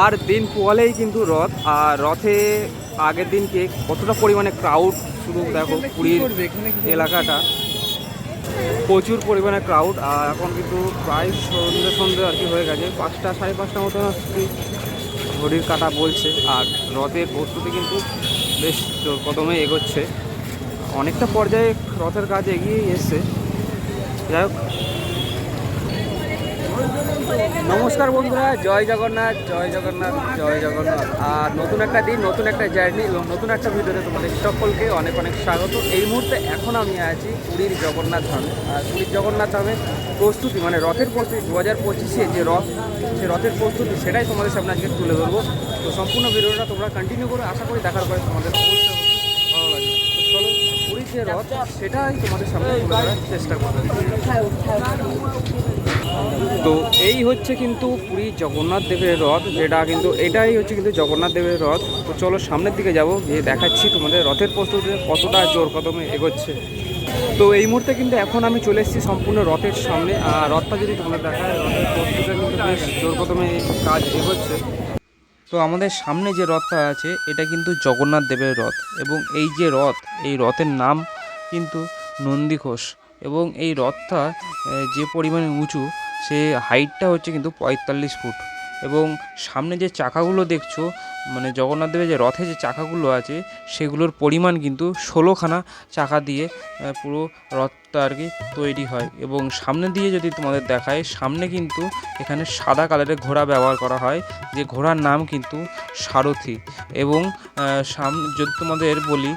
আর দিন পোয়ালেই কিন্তু রথ আর রথে আগের দিনকে কতটা পরিমাণে ক্রাউড শুধু দেখো পুরীর এলাকাটা। প্রচুর পরিমাণে ক্রাউড আর এখন কিন্তু প্রায় সন্ধ্যে সন্ধ্যে আর কি হয়ে গেছে। পাঁচটা সাড়ে পাঁচটা মতো ঘড়ির কাটা বলছে আর রথের প্রস্তুতি কিন্তু বেশ কদমে এগোচ্ছে। অনেকটা পর্যায়ে রথের কাজ এগিয়েই এসছে। যাই হোক নমস্কার বন্ধুরা, জয় জগন্নাথ জয় জগন্নাথ জয় জগন্নাথ। আর নতুন একটা দিন, নতুন একটা জার্নি এবং নতুন একটা ভিডিওতে তোমাদের সকলকে অনেক অনেক স্বাগত। এই মুহূর্তে এখন আমি আছি পুরীর জগন্নাথ ধামে। আর পুরীর জগন্নাথ ধামে প্রস্তুতি মানে রথের প্রস্তুতি দু হাজার পঁচিশে যে রথ, সে রথের প্রস্তুতি, সেটাই তোমাদের সামনে আজকে তুলে ধরবো। তো সম্পূর্ণ ভিডিওটা তোমরা কন্টিনিউ করে, আশা করি দেখার পরে তোমাদের অবশ্যই ভালো চলো, পুরীর যে রথ, সেটাই তোমাদের সামনে তুলে ধরার চেষ্টা করব। তো এই হচ্ছে কিন্তু পুরী জগন্নাথ দেবের রথ, যেটা কিন্তু, এটাই হচ্ছে কিন্তু জগন্নাথ দেবের রথ। তো চলো সামনের দিকে যাব, গিয়ে দেখাচ্ছি তোমাদের রথের প্রস্তুতি কতটা জোর কদমে এগোচ্ছে। তো এই মুহূর্তে কিন্তু এখন আমি চলে এসেছি সম্পূর্ণ রথের সামনে, আর রথটা যদি তোমাদের দেখায়, রথের প্রস্তুতি কিন্তু জোর কদমে কাজ এগোচ্ছে। তো আমাদের সামনে যে রথটা আছে, এটা কিন্তু জগন্নাথ দেবের রথ, এবং এই যে রথ, এই রথের নাম কিন্তু নন্দীঘোষ এবং এই রথটা যে পরিমাণে উঁচু সে হাইটটা হচ্ছে কিন্তু পঁয়তাল্লিশ ফুট। এবং সামনে যে চাকাগুলো দেখছ মানে জগন্নাথ দেবের যে রথে যে চাকাগুলো আছে, সেগুলোর পরিমাণ কিন্তু ষোলোখানা চাকা দিয়ে পুরো রথটা আর কি তৈরি হয়। এবং সামনে দিয়ে যদি তোমাদের দেখায়, সামনে কিন্তু এখানে সাদা কালারের ঘোড়া ব্যবহার করা হয়। যে ঘোড়ার নাম কিন্তু সারথি। এবং সাম যদি তোমাদের বলি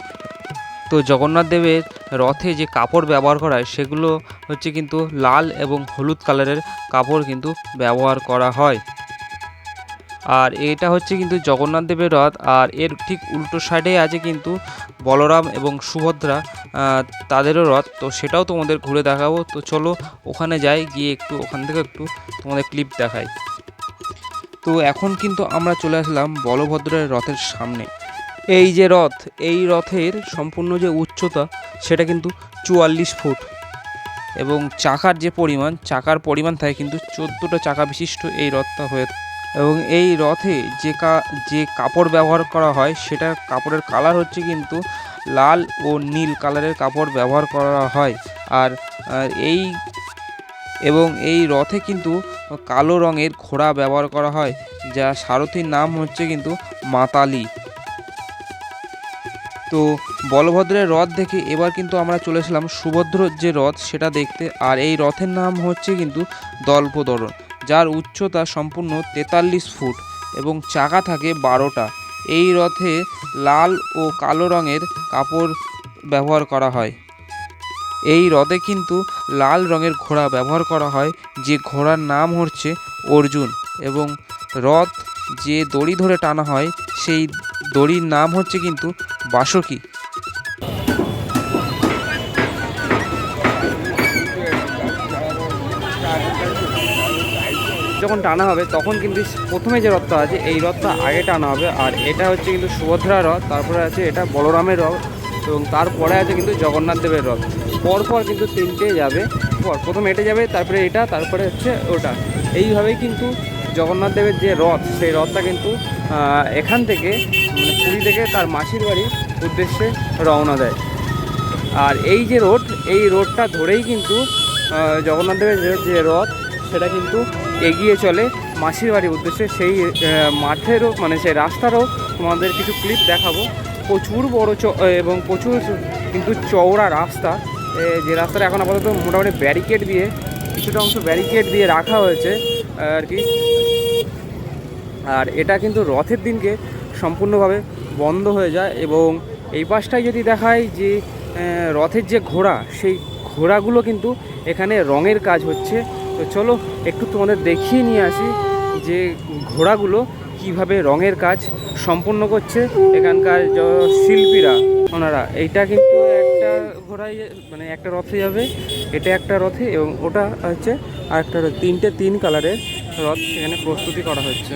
তো জগন্নাথ দেবের রথে যে কাপড় ব্যবহার করা হয়, সেগুলো হচ্ছে কিন্তু লাল এবং হলুদ কালারের কাপড় কিন্তু ব্যবহার করা হয়। আর এটা হচ্ছে কিন্তু জগন্নাথ দেবের রথ, আর এর ঠিক উল্টো সাইডে আছে কিন্তু বলরাম এবং সুভদ্রা তাদেরও রথ। তো সেটাও তোমাদের ঘুরে দেখাবো। তো চলো ওখানে যাই, গিয়ে একটু ওখান থেকে একটু তোমাদের ক্লিপ দেখাই। তো এখন কিন্তু আমরা চলে আসলাম বলভদ্রের রথের সামনে। এই যে রথ, এই রথের সম্পূর্ণ যে উচ্চতা, সেটা কিন্তু চুয়াল্লিশ ফুট। এবং চাকার যে পরিমাণ, চাকার পরিমাণ থাকে কিন্তু চোদ্দোটা চাকা বিশিষ্ট এই রথটা হয়ে এবং এই রথে যে কা, যে কাপড় ব্যবহার করা হয় সেটা কাপড়ের কালার হচ্ছে কিন্তু লাল ও নীল কালারের কাপড় ব্যবহার করা হয়। আর এই, এবং এই রথে কিন্তু কালো রঙের ঘোড়া ব্যবহার করা হয় যা সারথীর নাম হচ্ছে কিন্তু মাতালি। তো বলভদ্রের রথ দেখে এবার কিন্তু আমরা চলে এসলাম সুভদ্রর যে রথ, সেটা দেখতে। আর এই রথের নাম হচ্ছে কিন্তু দল্পদরণ যার উচ্চতা সম্পূর্ণ তেতাল্লিশ ফুট এবং চাকা থাকে বারোটা। এই রথে লাল ও কালো রঙের কাপড় ব্যবহার করা হয়। এই রথে কিন্তু লাল রঙের ঘোড়া ব্যবহার করা হয়, যে ঘোড়ার নাম হচ্ছে অর্জুন। এবং রথ যে দড়ি ধরে টানা হয়, সেই দড়ির নাম হচ্ছে কিন্তু বাসকি যখন টানা হবে, তখন কিন্তু প্রথমে যে রথটা আছে, এই রথটা আগে টানা হবে। আর এটা হচ্ছে কিন্তু সুভদ্রা রথ, তারপরে আছে এটা বলরামের রথ, এবং তারপরে আছে কিন্তু জগন্নাথ দেবের রথ। পরপর কিন্তু তিনটে যাবে। পর, প্রথমে এটা যাবে, তারপরে এটা, তারপরে হচ্ছে ওটা। এইভাবেই কিন্তু জগন্নাথ দেবের যে রথ, সেই রথটা কিন্তু এখান থেকে মানে পুরী থেকে তার মাসির বাড়ির উদ্দেশ্যে রওনা দেয়। আর এই যে রোড, এই রোডটা ধরেই কিন্তু জগন্নাথ দেবের যে- রথ, সেটা কিন্তু এগিয়ে চলে মাসির বাড়ির উদ্দেশ্যে। সেই মাঠেরও মানে সেই রাস্তারও তোমাদের কিছু ক্লিপ দেখাবো। প্রচুর বড় চ- এবং প্রচুর কিন্তু চওড়া রাস্তা। যে রাস্তাটা এখন আপাতত মোটামুটি ব্যারিকেড দিয়ে, কিছুটা অংশ ব্যারিকেড দিয়ে রাখা হয়েছে। আর কি। আর এটা কিন্তু রথের দিনকে সম্পূর্ণভাবে বন্ধ হয়ে যায় এবং এই পাশটায় যদি দেখায় যে রথের যে ঘোড়া, সেই ঘোড়াগুলো কিন্তু এখানে রঙের কাজ হচ্ছে। তো চলো একটু তোমাদের দেখিয়ে নিয়ে আসি যে ঘোড়াগুলো কীভাবে রঙের কাজ সম্পূর্ণ করছে এখানকার শিল্পীরা। ওনারা, এইটা কিন্তু একটা ঘোড়ায় মানে একটা রথে যাবে, এটা একটা রথে এবং ওটা হচ্ছে আর একটা। তিনটে তিন কালারের রথ এখানে প্রস্তুতি করা হচ্ছে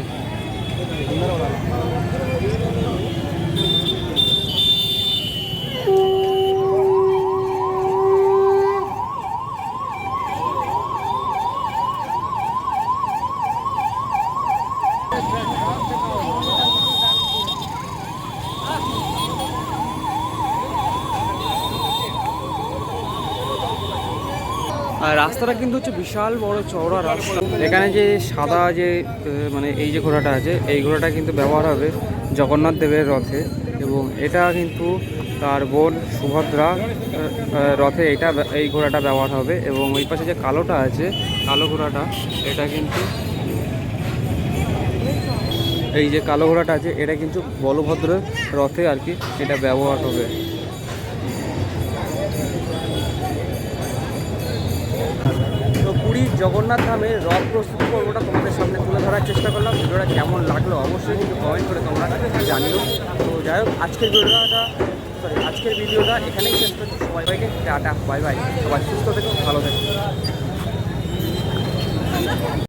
আর রাস্তাটা কিন্তু হচ্ছে বিশাল বড় চওড়া রাস্তা। এখানে যে সাদা যে মানে এই যে ঘোড়াটা আছে, এই ঘোড়াটা কিন্তু ব্যবহার হবে জগন্নাথ দেবের রথে এবং এটা কিন্তু তার বোন সুভদ্রা রথে এটা এই ঘোড়াটা ব্যবহার হবে এবং ওই পাশে যে কালোটা আছে, কালো ঘোড়াটা, এটা কিন্তু এই যে কালো ঘোড়াটা আছে, এটা কিন্তু বলভদ্র রথে আর কি এটা ব্যবহার হবে। তো পুরীর জগন্নাথ ধামের রথ প্রস্তুতি পর্বটা তোমাদের সামনে তুলে ধরার চেষ্টা করলাম। ভিডিওটা কেমন লাগল অবশ্যই কিন্তু কমেন্ট করে তোমরা জানিও। তো যাই হোক, আজকের ভিডিওটা সরি আজকের ভিডিওটা এখানেই শেষ করছি। সবাই বাইকে টাটা বাই বাই সবাই সুস্থ থেকো, ভালো থেকো।